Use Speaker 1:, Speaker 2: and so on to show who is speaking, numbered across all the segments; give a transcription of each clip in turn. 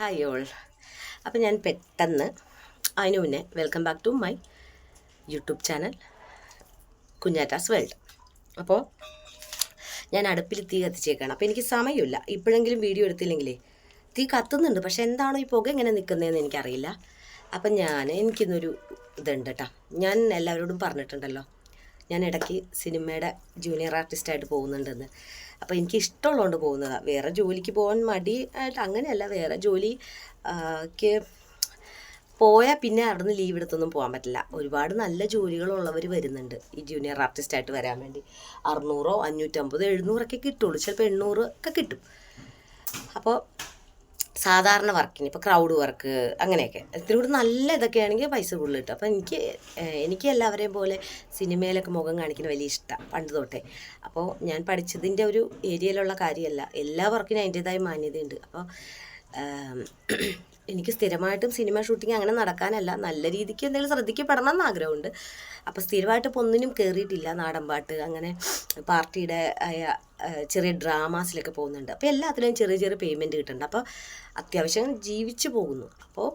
Speaker 1: Hi all അപ്പോൾ ഞാൻ പെട്ടെന്ന് അതിനു മുന്നേ welcome back to my YouTube channel Kunjattas world അപ്പോൾ ഞാൻ അടുപ്പിൽ തീ കത്തിച്ചേക്കാണ്. അപ്പോൾ എനിക്ക് സമയമില്ല. ഇപ്പോഴെങ്കിലും വീഡിയോ എടുത്തില്ലെങ്കിലേ തീ കത്തുന്നുണ്ട്. പക്ഷേ എന്താണോ ഈ പുക ഇങ്ങനെ നിൽക്കുന്നതെന്ന് എനിക്കറിയില്ല. അപ്പം ഞാൻ എനിക്കിന്നൊരു ഇതുണ്ട് കേട്ടോ. ഞാൻ എല്ലാവരോടും പറഞ്ഞിട്ടുണ്ടല്ലോ. ഞാൻ ഇടയ്ക്ക് സിനിമയുടെ ജൂനിയർ ആർട്ടിസ്റ്റായിട്ട് പോകുന്നുണ്ടെന്ന്. അപ്പോൾ എനിക്ക് ഇഷ്ടമുള്ളതുകൊണ്ട് പോകുന്നതാണ് വേറെ ജോലിക്ക് പോകാൻ മടി ആയിട്ട് അങ്ങനെയല്ല. വേറെ ജോലി ആ, ക്ക് പോയാൽ പിന്നെ അവിടെ നിന്ന് ലീവ് എടുത്തൊന്നും പോകാൻ പറ്റില്ല. ഒരുപാട് നല്ല ജോലികളുള്ളവർ വരുന്നുണ്ട് ഈ ജൂനിയർ ആർട്ടിസ്റ്റായിട്ട് വരാൻ വേണ്ടി. അറുന്നൂറോ അഞ്ഞൂറ്റമ്പതോ എഴുന്നൂറൊക്കെ കിട്ടുള്ളൂ. ചിലപ്പോൾ എണ്ണൂറ് ഒക്കെ കിട്ടും. അപ്പോൾ സാധാരണ വർക്കിന് ഇപ്പോൾ ക്രൗഡ് വർക്ക് അങ്ങനെയൊക്കെ. ഇത്തിരി കൂടി നല്ല ഇതൊക്കെ ആണെങ്കിൽ പൈസ കൂടുതൽ കിട്ടും. അപ്പോൾ എനിക്ക് എനിക്ക് എല്ലാവരെയും പോലെ സിനിമയിലൊക്കെ മുഖം കാണിക്കുന്ന വലിയ ഇഷ്ടമാണ് പണ്ട് തൊട്ടേ. അപ്പോൾ ഞാൻ പഠിച്ചതിന്റെ ഒരു ഏരിയയിലുള്ള കാര്യമല്ല. എല്ലാ വർക്കിനും അതിന്റെതായ മാന്യതയുണ്ട്. അപ്പോൾ എനിക്ക് സ്ഥിരമായിട്ടും സിനിമ ഷൂട്ടിംഗ് അങ്ങനെ നടക്കാനല്ല. നല്ല രീതിക്ക് എന്തെങ്കിലും ശ്രദ്ധിക്കപ്പെടണം എന്ന് ആഗ്രഹമുണ്ട്. അപ്പോൾ സ്ഥിരമായിട്ട് ഇപ്പോൾ ഒന്നിനും കയറിയിട്ടില്ല നാടൻപാട്ട് അങ്ങനെ പാർട്ടിയുടെ ചെറിയ ഡ്രാമാസിലൊക്കെ പോകുന്നുണ്ട്. അപ്പോൾ എല്ലാത്തിലും ചെറിയ ചെറിയ പേയ്മെന്റ് കിട്ടുന്നുണ്ട്. അപ്പോൾ അത്യാവശ്യം ജീവിച്ചു പോകുന്നു. അപ്പോൾ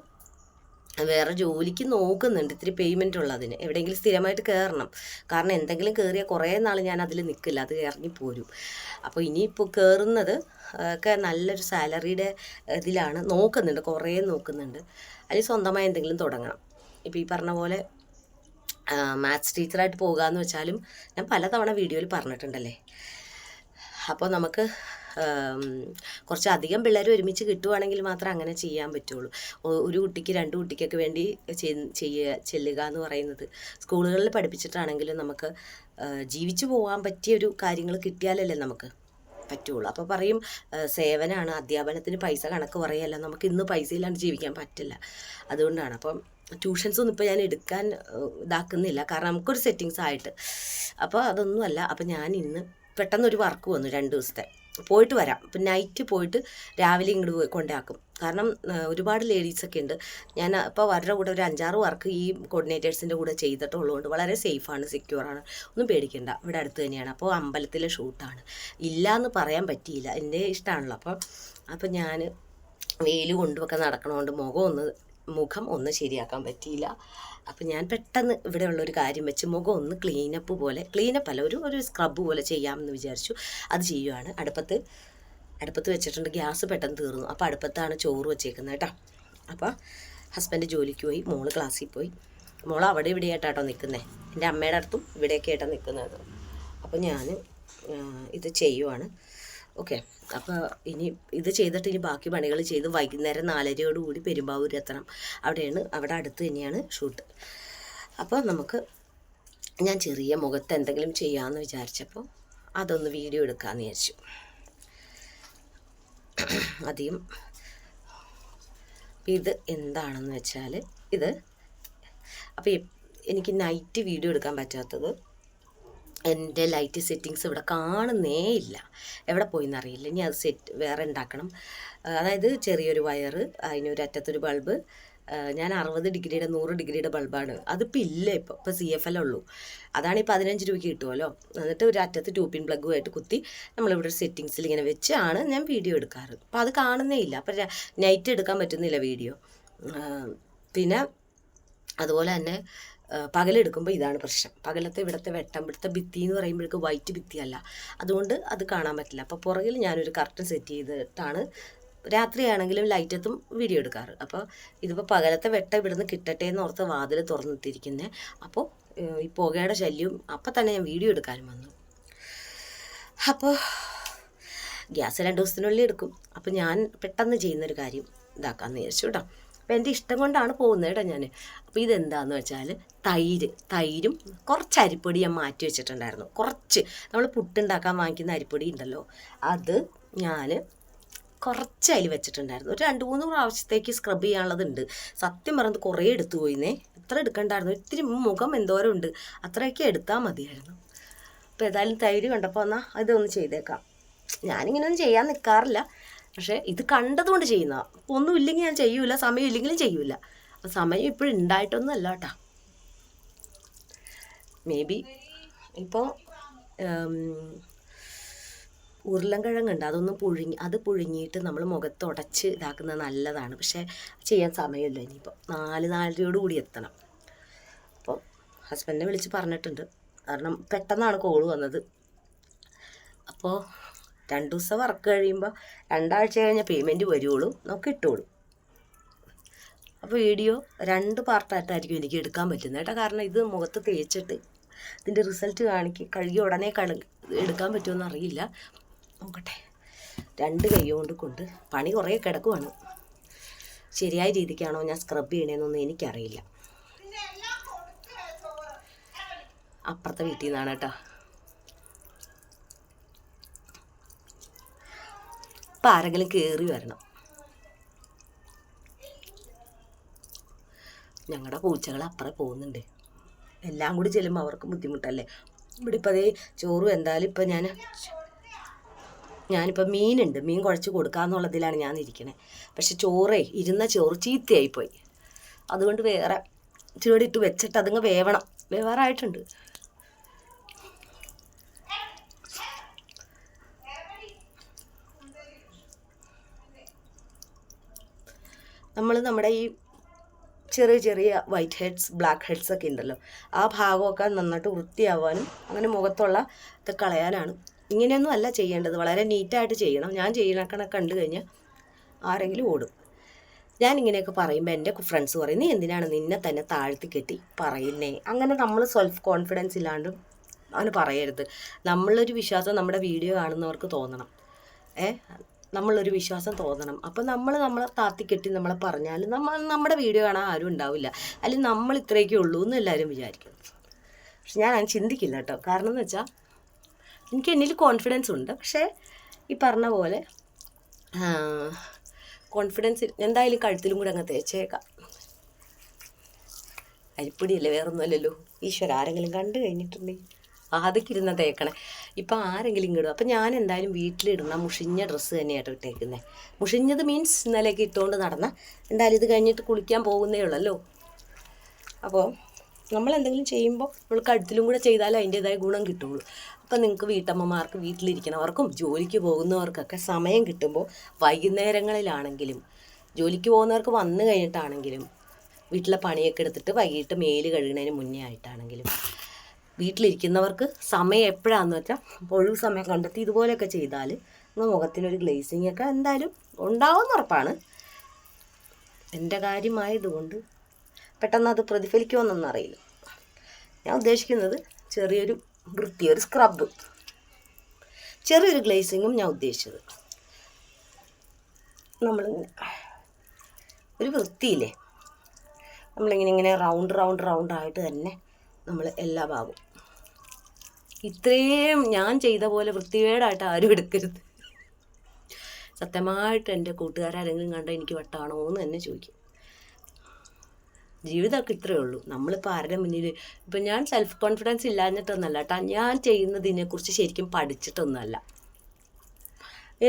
Speaker 1: വേറെ ജോലിക്ക് നോക്കുന്നുണ്ട്. ഇത്തിരി പേയ്മെന്റ് ഉള്ളതിന്. എവിടെയെങ്കിലും സ്ഥിരമായിട്ട് കയറണം കാരണം എന്തെങ്കിലും കയറിയാൽ കുറേ നാൾ ഞാൻ അതിൽ നിൽക്കില്ല അത് ഇറങ്ങിപ്പോരും അപ്പോൾ ഇനിയിപ്പോൾ കയറുന്നത് ഒക്കെ നല്ലൊരു സാലറിയുടെ ഇതിലാണ്. നോക്കുന്നുണ്ട്. കുറേ നോക്കുന്നുണ്ട്. അതിൽ സ്വന്തമായി എന്തെങ്കിലും തുടങ്ങണം. ഇപ്പോൾ ഈ പറഞ്ഞ പോലെ മാത്സ് ടീച്ചറായിട്ട് പോകുകയെന്ന് വെച്ചാലും ഞാൻ പലതവണ വീഡിയോയിൽ പറഞ്ഞിട്ടുണ്ടല്ലേ? അപ്പോൾ നമുക്ക് ആം, കുറച്ച് അധികം പിള്ളേർ ഒരുമിച്ച് കിട്ടുവാണെങ്കിൽ മാത്രമേ അങ്ങനെ ചെയ്യാൻ പറ്റുള്ളൂ. ഒരു കുട്ടിക്ക് രണ്ട് കുട്ടിക്കൊക്കെ വേണ്ടി ചെയ്യ ചെയ്യുക ചെല്ലുക എന്ന് പറയുന്നത് സ്കൂളുകളിൽ പഠിപ്പിച്ചിട്ടാണെങ്കിലും നമുക്ക് ജീവിച്ചു പോകാൻ പറ്റിയ ഒരു കാര്യങ്ങൾ കിട്ടിയാലല്ലേ നമുക്ക് പറ്റുള്ളൂ. അപ്പോൾ പറയും സേവനമാണ് അധ്യാപനത്തിന് പൈസ കണക്ക് പറയല്ല നമുക്ക് ഇന്ന് പൈസ ഇല്ലാണ്ട് ജീവിക്കാൻ പറ്റില്ല. അതുകൊണ്ടാണ്. അപ്പം ട്യൂഷൻസ് ഒന്നും ഇപ്പോൾ ഞാൻ എടുക്കാൻ ഇതാക്കുന്നില്ല. കാരണം നമുക്കൊരു സെറ്റിങ്സ് ആയിട്ട്. അപ്പോൾ അതൊന്നുമല്ല. അപ്പോൾ ഞാൻ ഇന്ന് പെട്ടെന്നൊരു വർക്ക് വന്നു രണ്ട് ദിവസത്തെ. പോയിട്ട് വരാം. ഇപ്പം നൈറ്റ് പോയിട്ട് രാവിലെ ഇങ്ങോട്ട് പോയി കൊണ്ടാക്കും. കാരണം ഒരുപാട് ലേഡീസൊക്കെ ഉണ്ട് ഞാൻ ഇപ്പോൾ അവരുടെ കൂടെ ഒരു അഞ്ചാറ് വർക്ക് ഈ കോർഡിനേറ്റേഴ്സിന്റെ കൂടെ ചെയ്തിട്ടുള്ളതുകൊണ്ട് വളരെ സേഫാണ് സെക്യൂറാണ് ഒന്നും പേടിക്കണ്ട. ഇവിടെ അടുത്ത് തന്നെയാണ്. അപ്പോൾ അമ്പലത്തിലെ ഷൂട്ടാണ് ഇല്ല എന്ന് പറയാൻ പറ്റിയില്ല. എന്റെ ഇഷ്ടമാണല്ലോ അപ്പം അപ്പം ഞാൻ വെയിൽ കൊണ്ടുമൊക്കെ നടക്കണോണ്ട് മുഖം ഒന്ന് മുഖം ഒന്ന് ശരിയാക്കാൻ പറ്റിയില്ല. അപ്പം ഞാൻ പെട്ടെന്ന് ഇവിടെയുള്ള ഒരു കാര്യം വെച്ച് മുഖം ഒന്ന് ക്ലീനപ്പ് പോലെ ക്ലീനപ്പ് അല്ല ഒരു ഒരു സ്ക്രബ് പോലെ ചെയ്യാമെന്ന് വിചാരിച്ചു. അത് ചെയ്യുവാണ്. അടുപ്പത്ത് അടുപ്പത്ത് വെച്ചിട്ടുണ്ട് ഗ്യാസ് പെട്ടെന്ന് തീർന്നു. അപ്പോൾ അടുപ്പത്താണ് ചോറ് വെച്ചേക്കുന്നത് കേട്ടോ. അപ്പോൾ ഹസ്ബൻഡ് ജോലിക്ക് പോയി മോൾ ക്ലാസ്സിൽ പോയി. മോൾ അവിടെ ഇവിടെ ആയിട്ടാട്ടോ നിൽക്കുന്നത് എന്റെ അമ്മയുടെ അടുത്തും ഇവിടെയൊക്കെ ആയിട്ടാണ് നിൽക്കുന്നത് അപ്പോൾ ഞാൻ ഇത് ചെയ്യുവാണ്. ഓക്കെ. അപ്പോൾ ഇനി ഇത് ചെയ്തിട്ട് ഇനി ബാക്കി പണികൾ ചെയ്ത് വൈകുന്നേരം നാലരയോടുകൂടി പെരുമ്പാവൂർ എത്തണം. അവിടെയാണ് അവിടെ അടുത്ത് തന്നെയാണ് ഷൂട്ട്. അപ്പോൾ നമുക്ക് ഞാൻ ചെറിയ മുഖത്ത് എന്തെങ്കിലും ചെയ്യാമെന്ന് വിചാരിച്ചപ്പോൾ അതൊന്ന് വീഡിയോ എടുക്കാമെന്ന് വിചാരിച്ചു. അധികം ഇത് എന്താണെന്ന് വെച്ചാൽ ഇത് അപ്പോൾ എനിക്ക് നൈറ്റ് വീഡിയോ എടുക്കാൻ പറ്റാത്തത് എന്റെ ലൈറ്റ് സെറ്റിങ്സ് ഇവിടെ കാണുന്നേ ഇല്ല. എവിടെ പോയി എന്നറിയില്ല ഇനി അത് സെറ്റ് വേറെ ഉണ്ടാക്കണം അതായത് ചെറിയൊരു വയറ് അതിനൊരു അറ്റത്തൊരു ബൾബ് ഞാൻ അറുപത് ഡിഗ്രിയുടെ നൂറ് ഡിഗ്രിയുടെ ബൾബാണ്. അതിപ്പോൾ ഇല്ല ഇപ്പോൾ ഇപ്പോൾ സി എഫ് എൽ ഉള്ളൂ. അതാണ് ഈ പതിനഞ്ച് രൂപയ്ക്ക് കിട്ടുമല്ലോ എന്നിട്ട് ഒരു അറ്റത്ത് ടൂപ്പിൻ പ്ലഗുമായിട്ട് കുത്തി നമ്മളിവിടെ സെറ്റിങ്സിൽ ഇങ്ങനെ വെച്ചാണ് ഞാൻ വീഡിയോ എടുക്കാറ്. അപ്പോൾ അത് കാണുന്നേ ഇല്ല. അപ്പോൾ നൈറ്റ് എടുക്കാൻ പറ്റുന്നില്ല വീഡിയോ പിന്നെ അതുപോലെ തന്നെ പകലെടുക്കുമ്പോൾ ഇതാണ് പ്രശ്നം. പകലത്തെ ഇവിടുത്തെ വെട്ടം ഇവിടുത്തെ ഭിത്തി എന്ന് പറയുമ്പോഴേക്ക് വൈറ്റ് ഭിത്തിയല്ല അതുകൊണ്ട് അത് കാണാൻ പറ്റില്ല. അപ്പോൾ പുറകിൽ ഞാനൊരു കർട്ടൻ സെറ്റ് ചെയ്തിട്ടാണ് രാത്രിയാണെങ്കിലും ലൈറ്റത്തും വീഡിയോ എടുക്കാറ്. അപ്പോൾ ഇതിപ്പോൾ പകലത്തെ വെട്ടം ഇവിടുന്ന് കിട്ടട്ടെ എന്ന് ഓർത്ത് വാതിൽ തുറന്നിട്ടിരിക്കുന്നത് അപ്പോൾ ഈ പുകയുടെ ശല്യവും അപ്പം തന്നെ ഞാൻ വീഡിയോ എടുക്കാനും വന്നു. അപ്പോൾ ഗ്യാസ് രണ്ട് ദിവസത്തിനുള്ളിൽ എടുക്കും. അപ്പോൾ ഞാൻ പെട്ടെന്ന് ചെയ്യുന്നൊരു കാര്യം ഇതാക്കാമെന്ന് വിചാരിച്ചു കേട്ടോ. അപ്പോൾ എന്റെ ഇഷ്ടം കൊണ്ടാണ് പോകുന്നത് കേട്ടോ ഞാൻ അപ്പോൾ ഇതെന്താന്ന് വെച്ചാൽ തൈര്. തൈരും കുറച്ച് അരിപ്പൊടി ഞാൻ മാറ്റി വെച്ചിട്ടുണ്ടായിരുന്നു. കുറച്ച്. നമ്മൾ പുട്ടുണ്ടാക്കാൻ വാങ്ങിക്കുന്ന അരിപ്പൊടി ഉണ്ടല്ലോ. അത് ഞാൻ കുറച്ച് അതിൽ വെച്ചിട്ടുണ്ടായിരുന്നു. ഒരു രണ്ട് മൂന്ന് പ്രാവശ്യത്തേക്ക് സ്ക്രബ് ചെയ്യാനുള്ളതുണ്ട്. സത്യം പറഞ്ഞത് കുറേ എടുത്തു പോയിന്നേ. എത്ര എടുക്കണ്ടായിരുന്നു. ഇത്തിരി മുഖം എന്തോരം ഉണ്ട്. അത്രയൊക്കെ എടുത്താൽ മതിയായിരുന്നു. അപ്പോൾ ഏതായാലും തൈര് കണ്ടപ്പോൾ എന്നാൽ ഇതൊന്ന് ചെയ്തേക്കാം. ഞാനിങ്ങനെയൊന്നും ചെയ്യാൻ നിൽക്കാറില്ല പക്ഷേ ഇത് കണ്ടതുകൊണ്ട് ചെയ്യുന്ന. ഒന്നുമില്ലെങ്കിൽ ഞാൻ ചെയ്യൂല സമയം ഇല്ലെങ്കിലും ചെയ്യൂല. സമയം ഇപ്പോഴും ഉണ്ടായിട്ടൊന്നും അല്ല കേട്ടോ മേ ബി ഇപ്പോൾ ഉരുളൻകിഴങ്ങുണ്ട്. അതൊന്ന് പുഴുങ്ങി അത് പുഴുങ്ങിയിട്ട് നമ്മൾ മുഖത്ത് ഉടച്ച് ഇതാക്കുന്നത് നല്ലതാണ്. പക്ഷേ ചെയ്യാൻ സമയമില്ല ഇനിയിപ്പോൾ നാല് നാലരയോട് കൂടി എത്തണം. അപ്പോൾ ഹസ്ബൻഡിനെ വിളിച്ച് പറഞ്ഞിട്ടുണ്ട്. കാരണം പെട്ടെന്നാണ് കോൾ വന്നത്. അപ്പോൾ രണ്ട് ദിവസം വർക്ക് കഴിയുമ്പോൾ രണ്ടാഴ്ച കഴിഞ്ഞ പേയ്മെന്റ് വരുവുള്ളൂ നമുക്ക് കിട്ടുള്ളൂ അപ്പോൾ വീഡിയോ രണ്ട് പാർട്ടായിട്ടായിരിക്കും എനിക്ക് എടുക്കാൻ പറ്റുന്നത് കേട്ടോ. കാരണം ഇത് മുഖത്ത് തേച്ചിട്ട് ഇതിന്റെ റിസൾട്ട് കാണിക്ക് കഴുകി ഉടനെ കഴു എടുക്കാൻ പറ്റുമെന്ന് നോക്കട്ടെ. രണ്ട് കൈ കൊണ്ട് കൊണ്ട് പണി കുറേ കിടക്കുവാണ്. ശരിയായ രീതിക്കാണോ ഞാൻ സ്ക്രബ് ചെയ്യണേന്നൊന്നും എനിക്കറിയില്ല. അപ്പുറത്തെ വീട്ടിൽ നിന്നാണ് കേട്ടോ. ഇപ്പം ആരെങ്കിലും കയറി വരണം. ഞങ്ങളുടെ പൂച്ചകൾ അപ്പുറം പോകുന്നുണ്ട്. എല്ലാം കൂടി ചെല്ലുമ്പോൾ അവർക്ക് ബുദ്ധിമുട്ടല്ലേ? ഇവിടെ ഇപ്പം അതേ ചോറും എന്തായാലും ഇപ്പം ഞാൻ ഞാനിപ്പോൾ മീനുണ്ട്. മീൻ കുഴച്ച് കൊടുക്കാന്നുള്ളതിലാണ് ഞാൻ ഇരിക്കണേ. പക്ഷെ ചോറേ ഇരുന്ന ചോറ് ചീത്തയായിപ്പോയി. അതുകൊണ്ട് വേറെ ഇച്ചിരി ഇട്ട് വെച്ചിട്ട് അതങ്ങ് വേവണം. വേവാറായിട്ടുണ്ട്. നമ്മൾ നമ്മുടെ ഈ ചെറിയ ചെറിയ വൈറ്റ് ഹെഡ്സ് ബ്ലാക്ക് ഹെഡ്സ് ഒക്കെ ഉണ്ടല്ലോ ആ ഭാഗമൊക്കെ നന്നായിട്ട് വൃത്തിയാവാനും അങ്ങനെ മുഖത്തുള്ള ഇത് കളയാനാണ്. ഇങ്ങനെയൊന്നും അല്ല ചെയ്യേണ്ടത്. വളരെ നീറ്റായിട്ട് ചെയ്യണം. ഞാൻ ചെയ്യണക്കണ കണ്ടു കഴിഞ്ഞാൽ ആരെങ്കിലും ഓടും. ഞാൻ ഇങ്ങനെയൊക്കെ പറയുമ്പോൾ എന്റെ ഫ്രണ്ട്സ് പറയും നീ എന്തിനാണ് നിന്നെ തന്നെ താഴ്ത്തി കെട്ടി പറയുന്നേ? അങ്ങനെ നമ്മൾ സെൽഫ് കോൺഫിഡൻസ് ഇല്ലാണ്ട് അങ്ങനെ പറയരുത്. നമ്മളൊരു വിശ്വാസം നമ്മുടെ വീഡിയോ കാണുന്നവർക്ക് തോന്നണം. ഏ? നമ്മളൊരു വിശ്വാസം തോന്നണം. അപ്പം നമ്മൾ നമ്മളെ താത്തി കെട്ടി നമ്മളെ പറഞ്ഞാൽ നമ്മൾ നമ്മുടെ വീഡിയോ കാണാൻ ആരും ഉണ്ടാവില്ല. അല്ലെങ്കിൽ നമ്മൾ ഇത്രയൊക്കെ ഉള്ളൂ എന്ന് എല്ലാവരും വിചാരിക്കും. പക്ഷെ ഞാൻ അങ്ങനെ ചിന്തിക്കില്ല കേട്ടോ. കാരണം എന്ന് വെച്ചാൽ എനിക്ക് എന്നിൽ കോൺഫിഡൻസ് ഉണ്ട്. പക്ഷേ ഈ പറഞ്ഞ പോലെ കോൺഫിഡൻസ് എന്തായാലും കഴുത്തിലും കൂടെ അങ്ങ് തേച്ചേക്കാം. അരിപ്പൊടിയല്ലേ വേറൊന്നുമല്ലല്ലോ? ഈശ്വര ആരെങ്കിലും കണ്ടു കഴിഞ്ഞിട്ടുണ്ടെങ്കിൽ ആദ്യക്കിരുന്ന തേക്കണേ. ഇപ്പം ആരെങ്കിലും ഇങ്ങിടും അപ്പം ഞാൻ എന്തായാലും വീട്ടിലിടുന്ന മുഷിഞ്ഞ ഡ്രസ്സ് തന്നെയായിട്ട് ഇട്ടേക്കുന്നത് മുഷിഞ്ഞത് മീൻസ് ഇന്നലേക്ക് ഇട്ടുകൊണ്ട് നടന്ന. എന്തായാലും ഇത് കഴിഞ്ഞിട്ട് കുളിക്കാൻ പോകുന്നേ ഉള്ളല്ലോ. അപ്പോൾ നമ്മൾ എന്തെങ്കിലും ചെയ്യുമ്പോൾ നമ്മൾക്ക് അടുത്തിലും കൂടെ ചെയ്താലേ അതിന്റേതായ ഗുണം കിട്ടുള്ളൂ. അപ്പം നിങ്ങൾക്ക് വീട്ടമ്മമാർക്ക് വീട്ടിലിരിക്കണവർക്കും ജോലിക്ക് പോകുന്നവർക്കൊക്കെ സമയം കിട്ടുമ്പോൾ വൈകുന്നേരങ്ങളിലാണെങ്കിലും ജോലിക്ക് പോകുന്നവർക്ക് വന്നു കഴിഞ്ഞിട്ടാണെങ്കിലും വീട്ടിലെ പണിയൊക്കെ എടുത്തിട്ട് വൈകിട്ട് മേൽ കഴുകുന്നതിന് മുന്നേ ആയിട്ടാണെങ്കിലും വീട്ടിലിരിക്കുന്നവർക്ക് സമയം എപ്പോഴാണെന്ന് വെച്ചാൽ ഒഴിവ് സമയം കണ്ടെത്തി ഇതുപോലെയൊക്കെ ചെയ്താൽ നമ്മുടെ മുഖത്തിനൊരു ഗ്ലേസിങ് ഒക്കെ എന്തായാലും ഉണ്ടാവുമെന്ന് ഉറപ്പാണ്. എന്റെ കാര്യമായതുകൊണ്ട് പെട്ടെന്ന് അത് പ്രതിഫലിക്കുമെന്നൊന്നും അറിയില്ല. ഞാൻ ഉദ്ദേശിക്കുന്നത് ചെറിയൊരു വൃത്തി ഒരു സ്ക്രബ് ചെറിയൊരു ഗ്ലേസിങ്ങും ഞാൻ ഉദ്ദേശിച്ചത്. നമ്മൾ ഒരു വൃത്തിയില്ലേ? നമ്മളിങ്ങനെ ഇങ്ങനെ റൗണ്ട് റൗണ്ട് റൗണ്ട് ആയിട്ട് തന്നെ നമ്മൾ എല്ലാ ഭാഗവും ഇത്രയും ഞാൻ ചെയ്ത പോലെ വൃത്തികേടായിട്ട് ആരും എടുക്കരുത്. സത്യമായിട്ട് എന്റെ കൂട്ടുകാരാരെങ്കിലും കണ്ട എനിക്ക് വട്ടാണോ എന്ന് തന്നെ ചോദിക്കും. ജീവിതമൊക്കെ ഇത്രയേ ഉള്ളൂ. നമ്മളിപ്പോൾ ആരുടെ മുന്നിൽ ഇപ്പം ഞാൻ സെൽഫ് കോൺഫിഡൻസ് ഇല്ലാഞ്ഞിട്ടൊന്നല്ല കേട്ടോ ഞാൻ ചെയ്യുന്നതിനെക്കുറിച്ച് ശരിക്കും പഠിച്ചിട്ടൊന്നുമല്ല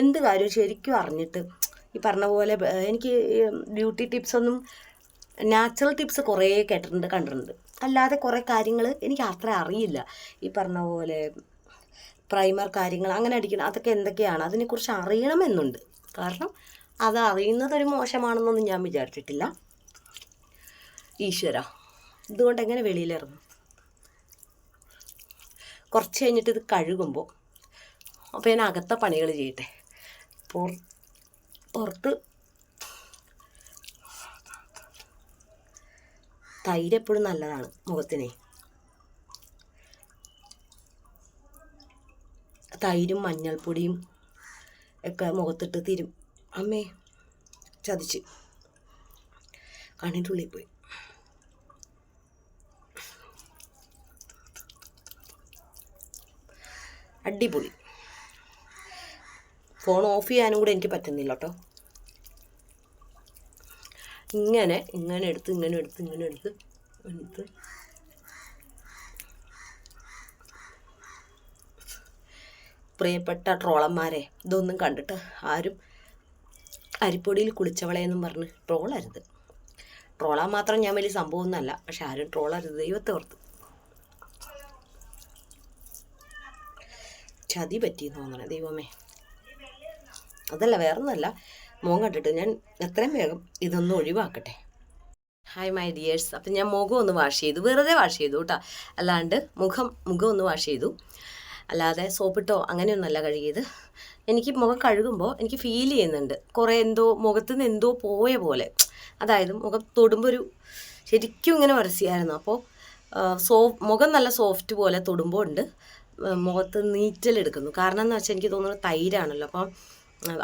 Speaker 1: എന്ത് കാര്യം ശരിക്കും അറിഞ്ഞിട്ട് ഈ പറഞ്ഞ പോലെ എനിക്ക് ബ്യൂട്ടി ടിപ്സൊന്നും നാച്ചുറൽ ടിപ്സ് കുറേ കേട്ടിട്ടുണ്ട് കണ്ടിട്ടുണ്ട്. അല്ലാതെ കുറേ കാര്യങ്ങൾ എനിക്ക് അത്ര അറിയില്ല. ഈ പറഞ്ഞ പോലെ പ്രൈമർ കാര്യങ്ങൾ അങ്ങനെ അടിക്കണം അതൊക്കെ എന്തൊക്കെയാണ്? അതിനെക്കുറിച്ച് അറിയണമെന്നുണ്ട്. കാരണം അത് അറിയുന്നതൊരു മോശമാണെന്നൊന്നും ഞാൻ വിചാരിച്ചിട്ടില്ല. ഈശ്വര ഇതുകൊണ്ട് എങ്ങനെ വെളിയിലിറങ്ങും? കുറച്ച് കഴിഞ്ഞിട്ട് ഇത് കഴുകുമ്പോൾ അപ്പോൾ ഞാൻ അകത്തെ പണികൾ ചെയ്യട്ടെ. പുറ പുറത്ത് തൈര് എപ്പോഴും നല്ലതാണ് മുഖത്തിനെ. തൈരും മഞ്ഞൾപ്പൊടിയും ഒക്കെ മുഖത്തിട്ട് തിരും. അമ്മേ ചതിച്ച്. കണ്ണിന്റെ ഉള്ളിൽ പോയി. അടിപൊളി. ഫോൺ ഓഫ് ചെയ്യാനും കൂടെ എനിക്ക് പറ്റുന്നില്ല കേട്ടോ. ഇങ്ങനെ ഇങ്ങനെ എടുത്ത് ഇങ്ങനെ എടുത്ത് ഇങ്ങനെ എടുത്ത് എടുത്ത്. പ്രിയപ്പെട്ട ട്രോളന്മാരെ ഇതൊന്നും കണ്ടിട്ട് ആരും അരിപ്പൊടിയിൽ കുളിച്ചവളെന്നും പറഞ്ഞ് ട്രോളരുത്. ട്രോളാൻ മാത്രം ഞാൻ വലിയ സംഭവമൊന്നുമല്ല പക്ഷെ ആരും ട്രോളരുത് ദൈവത്തെ ഓർത്ത്. ചതി പറ്റി തോന്നണേ ദൈവമേ. അതല്ല വേറൊന്നുമല്ല. മുഖം കണ്ടിട്ട് ഞാൻ എത്രയും വേഗം ഇതൊന്ന് ഒഴിവാക്കട്ടെ. ഹായ് മൈ ഡിയേഴ്സ് അപ്പം ഞാൻ മുഖം ഒന്ന് വാഷ് ചെയ്തു. വെറുതെ വാഷ് ചെയ്തു കേട്ടോ അല്ലാണ്ട് മുഖം മുഖം ഒന്ന് വാഷ് ചെയ്തു. അല്ലാതെ സോപ്പിട്ടോ അങ്ങനെയൊന്നുമല്ല കഴുകിയത്. എനിക്ക് മുഖം കഴുകുമ്പോൾ എനിക്ക് ഫീൽ ചെയ്യുന്നുണ്ട്. കുറേ എന്തോ മുഖത്ത് നിന്ന് എന്തോ പോയ പോലെ. അതായത് മുഖം തൊടുമ്പോൾ ഒരു ശരിക്കും ഇങ്ങനെ വരസിയായിരുന്നു അപ്പോൾ സോ മുഖം നല്ല സോഫ്റ്റ് പോലെ തൊടുമ്പോൾ ഉണ്ട്. മുഖത്ത് നീറ്റലെടുക്കുന്നു കാരണം എന്ന് വെച്ചാൽ എനിക്ക് തോന്നുന്നത് തൈരാണല്ലോ. അപ്പം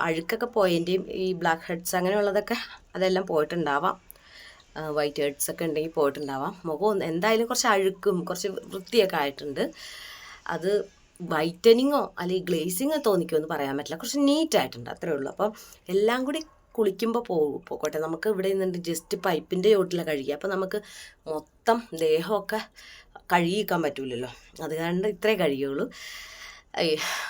Speaker 1: അഴുക്കൊക്കെ പോയതിന്റെയും ഈ ബ്ലാക്ക് ഹെഡ്സ് അങ്ങനെയുള്ളതൊക്കെ അതെല്ലാം പോയിട്ടുണ്ടാവാം. വൈറ്റ് ഹെഡ്സ് ഒക്കെ ഉണ്ടെങ്കിൽ പോയിട്ടുണ്ടാവാം. മുഖം എന്തായാലും കുറച്ച് അഴുക്കും കുറച്ച് വൃത്തിയൊക്കെ ആയിട്ടുണ്ട്. അത് വൈറ്റനിങ്ങോ അല്ലെങ്കിൽ ഗ്ലേസിങ്ങോ തോന്നിക്കുമെന്ന് പറയാൻ പറ്റില്ല. കുറച്ച് നീറ്റ് ആയിട്ടുണ്ട് അത്രേ ഉള്ളൂ. അപ്പം എല്ലാം കൂടി കുളിക്കുമ്പോൾ പോകും പോകട്ടെ നമുക്ക് ഇവിടെ നിന്നുണ്ട് ജസ്റ്റ് പൈപ്പിന്റെ ചോട്ടിലാണ് കഴുകുക അപ്പോൾ നമുക്ക് മൊത്തം ദേഹമൊക്കെ കഴുകിക്കാൻ പറ്റില്ലല്ലോ അത് കാരണം ഇത്രേ കഴിയുള്ളൂ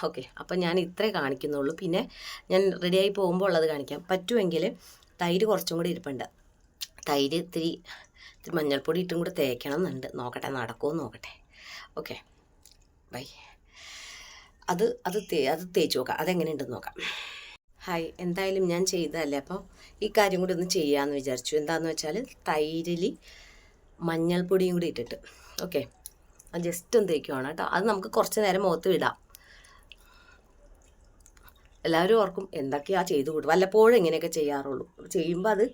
Speaker 1: ഓക്കെ. അപ്പം ഞാൻ ഇത്രേ കാണിക്കുന്നുള്ളൂ. പിന്നെ ഞാൻ റെഡിയായി പോകുമ്പോൾ ഉള്ളത് കാണിക്കാം. പറ്റുമെങ്കിൽ തൈര് കുറച്ചും കൂടി ഇരിപ്പുണ്ട്. തൈര് ഇത്തിരി ഇത്തിരി മഞ്ഞൾപ്പൊടി ഇട്ടും കൂടി തേക്കണം എന്നുണ്ട് നോക്കട്ടെ നടക്കുമോ നോക്കട്ടെ. ഓക്കെ. ബൈ. അത് അത് തേ അത് തേച്ച് നോക്കാം. അതെങ്ങനെയുണ്ടെന്ന് നോക്കാം. ഹായ്. എന്തായാലും ഞാൻ ചെയ്തതല്ലേ? അപ്പോൾ ഈ കാര്യം കൂടി ഒന്ന് ചെയ്യാമെന്ന് വിചാരിച്ചു. എന്താണെന്ന് വെച്ചാൽ തൈരിൽ മഞ്ഞൾപ്പൊടിയും കൂടി ഇട്ടിട്ട്. ഓക്കെ. ജസ്റ്റ് ഒന്ന് തേക്കുവാണ് കേട്ടോ. അത് നമുക്ക് കുറച്ച് നേരം മുഖത്ത് വിടാം. എല്ലാവരും ഓർക്കും എന്തൊക്കെയാ ചെയ്തു കൂട്ടും വല്ലപ്പോഴും ഇങ്ങനെയൊക്കെ ചെയ്യാറുള്ളൂ. ചെയ്യുമ്പോൾ അത്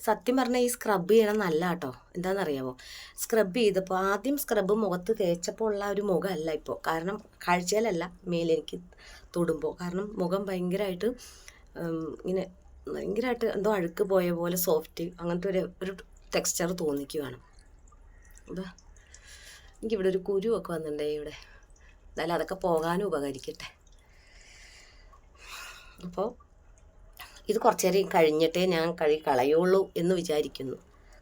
Speaker 1: സത്യം പറഞ്ഞാൽ ഈ സ്ക്രബ് ചെയ്യണം നല്ല കേട്ടോ എന്താണെന്നറിയാമോ സ്ക്രബ് ചെയ്തപ്പോൾ ആദ്യം സ്ക്രബ് മുഖത്ത് തേച്ചപ്പോൾ ഉള്ള ഒരു മുഖമല്ല ഇപ്പോൾ കാരണം കാഴ്ചയിലല്ല മേലെനിക്ക് തൊടുമ്പോൾ കാരണം മുഖം ഭയങ്കരമായിട്ട് ഇങ്ങനെ ഭയങ്കരമായിട്ട് എന്തോ അഴുക്ക് പോയ പോലെ സോഫ്റ്റ് അങ്ങനത്തെ ഒരു ഒരു ടെക്സ്ചർ തോന്നിക്കുവാണ്. അതാ. എനിക്കിവിടെ ഒരു കുരുവൊക്കെ വന്നിട്ടുണ്ടേ ഇവിടെ. എന്തായാലും അതൊക്കെ പോകാനും ഉപകരിക്കട്ടെ. അപ്പോൾ ഇത് കുറച്ച് നേരം കഴിഞ്ഞിട്ടേ ഞാൻ കഴി കളയുള്ളൂ എന്ന് വിചാരിക്കുന്നു.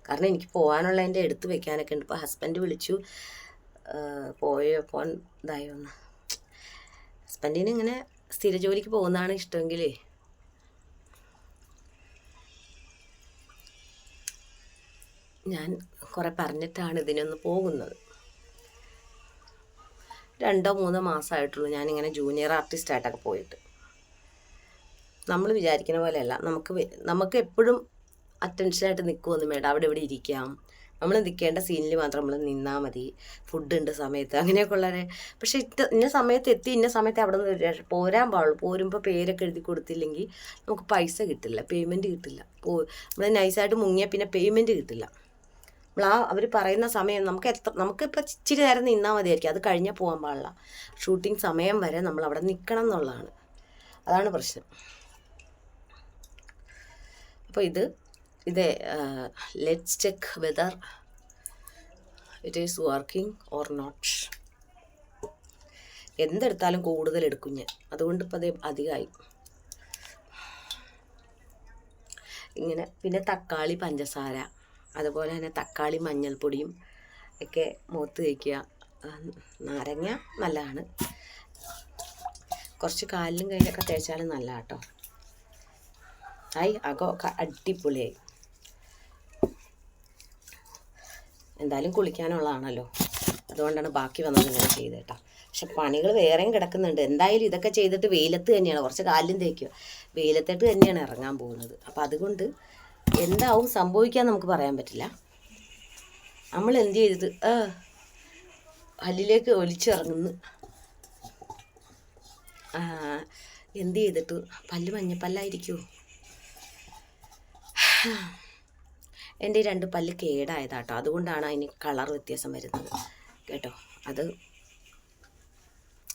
Speaker 1: കാരണം എനിക്ക് പോകാനുള്ള എന്റെ എടുത്ത് വെക്കാനൊക്കെ ഉണ്ട്. ഇപ്പോൾ ഹസ്ബൻഡ് വിളിച്ചു. പോയോ പോൻ ഇതായോ എന്ന് ഹസ്ബൻഡിന് ഇങ്ങനെ സ്ഥിര ജോലിക്ക് പോകുന്നതാണ് ഇഷ്ടമെങ്കിലേ. ഞാൻ കുറേ പറഞ്ഞിട്ടാണ് ഇതിനൊന്ന് പോകുന്നത്. രണ്ടോ മൂന്നോ മാസമായിട്ടുള്ളൂ ഞാനിങ്ങനെ ജൂനിയർ ആർട്ടിസ്റ്റായിട്ടൊക്കെ പോയിട്ട്. നമ്മൾ വിചാരിക്കുന്ന പോലെയല്ല. നമുക്ക് നമുക്ക് എപ്പോഴും അറ്റൻഷനായിട്ട് നിൽക്കുമൊന്നും വേണ്ട. അവിടെ ഇവിടെ ഇരിക്കാം. നമ്മൾ നിൽക്കേണ്ട സീനിൽ മാത്രം നമ്മൾ നിന്നാൽ മതി. ഫുഡ് ഉണ്ട് സമയത്ത്. അങ്ങനെയൊക്കെ ഉള്ളവരെ. പക്ഷെ ഇത്ത ഇന്ന സമയത്ത് എത്തി ഇന്ന സമയത്ത് അവിടെ നിന്ന് പോരാൻ പാടുള്ളൂ. പോരുമ്പോൾ പേരൊക്കെ എഴുതി കൊടുത്തില്ലെങ്കിൽ നമുക്ക് പൈസ കിട്ടില്ല. പേയ്മെന്റ് കിട്ടില്ല. പോ നമ്മൾ നൈസായിട്ട് മുങ്ങിയാൽ പിന്നെ പേയ്മെന്റ് കിട്ടില്ല. നമ്മൾ ആ അവർ പറയുന്ന സമയം നമുക്ക് എത്ര നമുക്കിപ്പോൾ ഇച്ചിരി നേരം നിന്നാൽ മതിയായിരിക്കും. അത് കഴിഞ്ഞാൽ പോകാൻ പാടില്ല. ഷൂട്ടിംഗ് സമയം വരെ നമ്മൾ അവിടെ നിൽക്കണം എന്നുള്ളതാണ്. അതാണ് പ്രശ്നം. അപ്പോൾ ഇത് ഇത് let's check whether it is working or not എന്തെടുത്താലും കൂടുതൽ എടുക്കും ഞാൻ. അതുകൊണ്ട് ഇപ്പോൾ അത് അധികമായി. ഇങ്ങനെ പിന്നെ തക്കാളി പഞ്ചസാര അതുപോലെ തന്നെ തക്കാളി മഞ്ഞൾപ്പൊടിയും ഒക്കെ മുഖത്ത് തേക്കുക. നാരങ്ങ നല്ലതാണ്. കുറച്ച് കാലിലും കയ്യിലൊക്കെ തേച്ചാലും നല്ല കേട്ടോ ആയി അകമൊക്കെ അടിപൊളിയായി. എന്തായാലും കുളിക്കാനുള്ളതാണല്ലോ. അതുകൊണ്ടാണ് ബാക്കി വന്നത് ഇങ്ങനെ ചെയ്ത് പക്ഷെ പണികൾ വേറെയും കിടക്കുന്നുണ്ട്. എന്തായാലും ഇതൊക്കെ ചെയ്തിട്ട് വെയിലത്ത് തന്നെയാണ്. കുറച്ച് കാലിലും തേക്കുക വെയിലത്തിട്ട് തന്നെയാണ് ഇറങ്ങാൻ പോകുന്നത്. അപ്പം അതുകൊണ്ട് എന്താവും സംഭവിക്കാൻ നമുക്ക് പറയാൻ പറ്റില്ല. നമ്മൾ എന്ത് ചെയ്തത് ആ ഹല്ലിലേക്ക് ഒലിച്ചിറങ്ങുന്നു. എന്ത് ചെയ്തിട്ട്? പല്ല് മഞ്ഞപ്പല്ലായിരിക്കുമോ എന്റെ രണ്ട് പല്ല് കേടായതാട്ടോ. അതുകൊണ്ടാണ് അതിന് കളർ വ്യത്യാസം വരുന്നത്. കേട്ടോ? അത്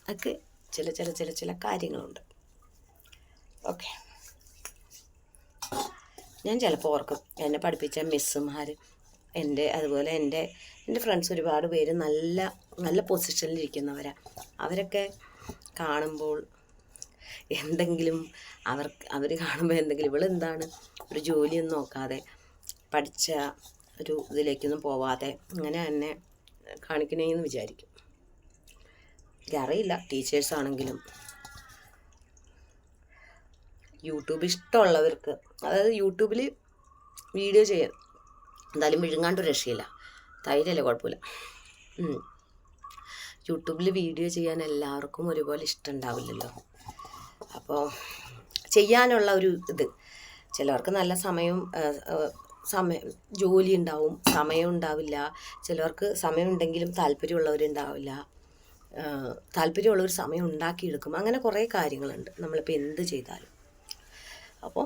Speaker 1: ഒക്കെ ചില ചില ചില ചില കാര്യങ്ങളുണ്ട്. ഓക്കെ. ഞാൻ ചിലപ്പോൾ ഓർക്കും എന്നെ പഠിപ്പിച്ച മിസ്സുമാർ എന്റെ അതുപോലെ എന്റെ എന്റെ ഫ്രണ്ട്സ് ഒരുപാട് പേര് നല്ല നല്ല പൊസിഷനിൽ ഇരിക്കുന്നവരാണ് അവരൊക്കെ കാണുമ്പോൾ എന്തെങ്കിലും അവർ അവർ കാണുമ്പോൾ എന്തെങ്കിലും ഇവളെന്താണ്? ഒരു ജോലിയൊന്നും നോക്കാതെ പഠിച്ച ഒരു ഇതിലേക്കൊന്നും പോവാതെ അങ്ങനെ തന്നെ കാണിക്കണേന്ന് വിചാരിക്കും. എനിക്കറിയില്ല ടീച്ചേഴ്സ് ആണെങ്കിലും. യൂട്യൂബ് ഇഷ്ടമുള്ളവർക്ക് അതായത് യൂട്യൂബിൽ വീഡിയോ ചെയ്യാൻ എന്തായാലും വിഴുങ്ങാണ്ട് രക്ഷയില്ല. തൈരല്ലേ കുഴപ്പമില്ല. യൂട്യൂബിൽ വീഡിയോ ചെയ്യാൻ എല്ലാവർക്കും ഒരുപോലെ ഇഷ്ടമുണ്ടാവില്ലല്ലോ അപ്പോൾ ചെയ്യാനുള്ള ഒരു ഇത് ചിലവർക്ക് നല്ല സമയം സമയം ജോലി ഉണ്ടാവും സമയം ഉണ്ടാവില്ല. ചിലവർക്ക് സമയമുണ്ടെങ്കിലും താല്പര്യമുള്ളവരുണ്ടാവില്ല താല്പര്യമുള്ളവർ സമയം ഉണ്ടാക്കിയെടുക്കും. അങ്ങനെ കുറേ കാര്യങ്ങളുണ്ട്. നമ്മളിപ്പോൾ എന്ത് ചെയ്താലും. അപ്പോൾ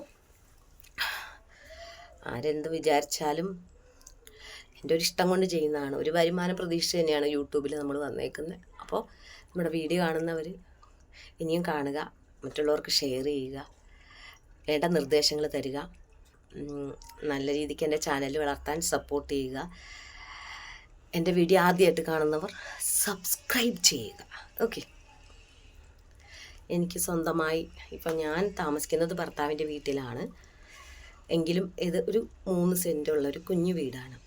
Speaker 1: ആരെന്ത് വിചാരിച്ചാലും എന്റെ ഒരു ഇഷ്ടം കൊണ്ട് ചെയ്യുന്നതാണ്. ഒരു വരുമാന പ്രതീക്ഷ തന്നെയാണ് യൂട്യൂബിൽ നമ്മൾ വന്നേക്കുന്നത് അപ്പോൾ നമ്മുടെ വീഡിയോ കാണുന്നവർ ഇനിയും കാണുക. മറ്റുള്ളവർക്ക് ഷെയർ ചെയ്യുക. വേണ്ട നിർദ്ദേശങ്ങൾ തരിക. നല്ല രീതിക്ക് എന്റെ ചാനൽ വളർത്താൻ സപ്പോർട്ട് ചെയ്യുക. എന്റെ വീഡിയോ ആദ്യമായിട്ട് കാണുന്നവർ സബ്സ്ക്രൈബ് ചെയ്യുക. ഓക്കെ എനിക്ക് സ്വന്തമായി ഇപ്പം ഞാൻ താമസിക്കുന്നത് ഭർത്താവിന്റെ വീട്ടിലാണ്. എങ്കിലും ഇത് ഒരു മൂന്ന് സെന്റുള്ള ഒരു കുഞ്ഞു വീടാണ്.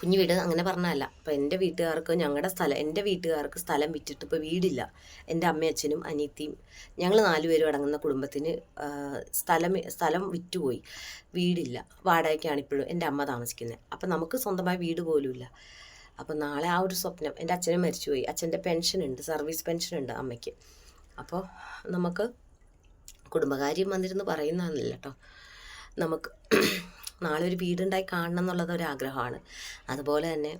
Speaker 1: കുഞ്ഞു വീട് അങ്ങനെ പറഞ്ഞല്ല അപ്പം എന്റെ വീട്ടുകാർക്ക് ഞങ്ങളുടെ സ്ഥലം എന്റെ വീട്ടുകാർക്ക് സ്ഥലം വിറ്റിട്ട് ഇപ്പോൾ വീടില്ല. എന്റെ അമ്മയച്ഛനും അനിയത്തിയും ഞങ്ങൾ നാലുപേരും അടങ്ങുന്ന കുടുംബത്തിന് സ്ഥലം സ്ഥലം വിറ്റുപോയി. വീടില്ല. വാടകയ്ക്കാണ് ഇപ്പോഴും എന്റെ അമ്മ താമസിക്കുന്നത് അപ്പം നമുക്ക് സ്വന്തമായി വീട് പോലുമില്ല. അപ്പം നാളെ ആ ഒരു സ്വപ്നം എന്റെ അച്ഛനും മരിച്ചുപോയി. അച്ഛന്റെ പെൻഷൻ ഉണ്ട് സർവീസ് പെൻഷൻ ഉണ്ട് അമ്മയ്ക്ക്. അപ്പോൾ നമുക്ക് കുടുംബകാര്യം വന്നിരുന്ന് പറയുന്നതാണല്ലോ കേട്ടോ നമുക്ക് നാളെ ഒരു വീടുണ്ടായി കാണണം എന്നുള്ളത് ഒരു ആഗ്രഹമാണ്. അതുപോലെ തന്നെ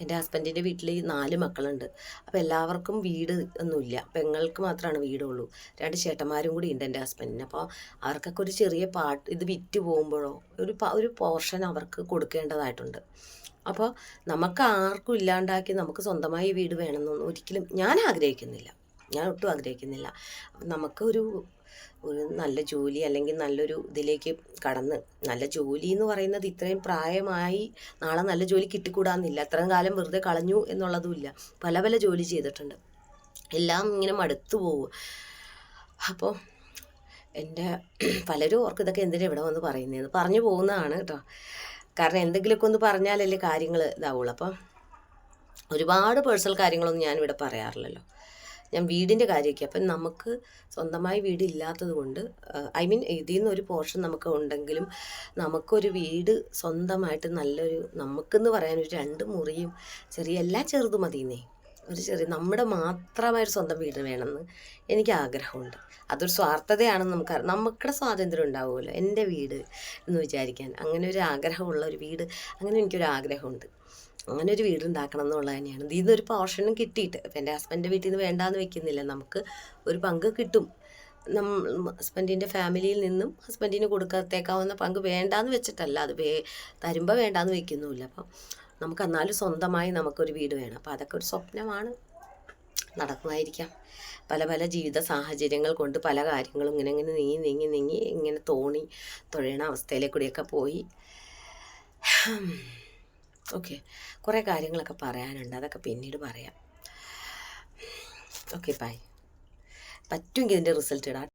Speaker 1: എന്റെ ഹസ്ബൻഡിന്റെ വീട്ടിൽ നാല് മക്കളുണ്ട്. അപ്പോൾ എല്ലാവർക്കും വീട് ഒന്നുമില്ല. പെങ്ങൾക്ക് മാത്രമാണ് വീടുള്ളൂ. രണ്ട് ചേട്ടന്മാരും കൂടി ഉണ്ട് എന്റെ ഹസ്ബൻഡിന്. അപ്പോൾ അവർക്കൊക്കെ ഒരു ചെറിയ പാട്ട് ഇത് വിറ്റ് പോകുമ്പോഴോ ഒരു ഒരു പോർഷൻ അവർക്ക് കൊടുക്കേണ്ടതായിട്ടുണ്ട്. അപ്പോൾ നമുക്ക് ആർക്കും ഇല്ലാണ്ടാക്കി നമുക്ക് സ്വന്തമായി വീട് വേണമെന്നൊന്നും ഒരിക്കലും ഞാൻ ആഗ്രഹിക്കുന്നില്ല. ഞാൻ ഒട്ടും ആഗ്രഹിക്കുന്നില്ല. നമുക്ക് ഒരു ഒരു നല്ല ജോലി അല്ലെങ്കിൽ നല്ലൊരു ഇതിലേക്ക് കടന്ന്. നല്ല ജോലി എന്ന് പറയുന്നത് ഇത്രയും പ്രായമായി നാളെ നല്ല ജോലി കിട്ടിക്കൂടാന്നില്ല. അത്രയും കാലം വെറുതെ കളഞ്ഞു എന്നുള്ളതുമില്ല പല പല ജോലി ചെയ്തിട്ടുണ്ട്. എല്ലാം ഇങ്ങനെ മടുത്തു പോകും അപ്പോൾ എന്റെ പലരും ഓർക്ക് ഇതൊക്കെ എന്തിനാണ് ഇവിടെ വന്ന് പറയുന്നതെന്ന് പറഞ്ഞു പോകുന്നതാണ് കേട്ടോ. കാരണം എന്തെങ്കിലുമൊക്കെ ഒന്ന് പറഞ്ഞാലല്ലേ കാര്യങ്ങൾ ഇതാവുള്ളൂ. അപ്പം ഒരുപാട് പേഴ്സണൽ കാര്യങ്ങളൊന്നും ഞാനിവിടെ പറയാറില്ലല്ലോ. ഞാൻ വീടിന്റെ കാര്യമൊക്കെ. അപ്പം നമുക്ക് സ്വന്തമായി വീട് ഇല്ലാത്തത് കൊണ്ട് ഐ മീൻ ഇതിൽ നിന്ന് ഒരു പോർഷൻ നമുക്ക് ഉണ്ടെങ്കിലും നമുക്കൊരു വീട് സ്വന്തമായിട്ട് നല്ലൊരു നമുക്കെന്ന് പറയാൻ ഒരു രണ്ട് മുറിയും ചെറിയ എല്ലാ ചെറുത് മതിയെന്നേ. ഒരു ചെറിയ നമ്മുടെ മാത്രമായൊരു സ്വന്തം വീട് വേണമെന്ന് എനിക്ക് ആഗ്രഹമുണ്ട്. അതൊരു സ്വാർത്ഥതയാണെന്ന് നമുക്ക് നമുക്കുടെ സ്വാതന്ത്ര്യം ഉണ്ടാവുമല്ലോ. എന്റെ വീട് എന്ന് വിചാരിക്കാൻ. അങ്ങനെ ഒരു ആഗ്രഹമുള്ള ഒരു വീട് അങ്ങനെ എനിക്കൊരു ആഗ്രഹമുണ്ട്. അങ്ങനെ ഒരു വീട് ഉണ്ടാക്കണം എന്നുള്ളത് തന്നെയാണ്. ഇതിൽ നിന്നൊരു പോർഷനും കിട്ടിയിട്ട്. ഇപ്പം എന്റെ ഹസ്ബൻഡിന്റെ വീട്ടിൽ നിന്ന് വേണ്ടാന്ന് വെക്കുന്നില്ല. നമുക്ക് ഒരു പങ്ക് കിട്ടും. നമ്മ ഹസ്ബൻഡിന്റെ ഫാമിലിയിൽ നിന്നും ഹസ്ബൻഡിന് കൊടുക്കത്തേക്കാവുന്ന പങ്ക് വേണ്ടാന്ന് വെച്ചിട്ടല്ല. അത് വേ തരുമ്പോൾ വേണ്ടാന്ന് വെക്കുന്നുമില്ല. അപ്പം നമുക്ക് എന്നാലും സ്വന്തമായി നമുക്കൊരു വീട് വേണം. അപ്പോൾ അതൊക്കെ ഒരു സ്വപ്നമാണ്. നടക്കുമായിരിക്കാം. പല പല ജീവിത സാഹചര്യങ്ങൾ കൊണ്ട് പല കാര്യങ്ങളും ഇങ്ങനെ ഇങ്ങനെ നീങ്ങി നീങ്ങി നീങ്ങി ഇങ്ങനെ തോണി തുഴയണ അവസ്ഥയിലേക്കൂടിയൊക്കെ പോയി. ഓക്കെ കുറേ കാര്യങ്ങളൊക്കെ പറയാനുണ്ട്. അതൊക്കെ പിന്നീട് പറയാം. ഓക്കെ ബൈ പറ്റുമെങ്കിൽ ഇതിന്റെ റിസൾട്ട് ഇടാം.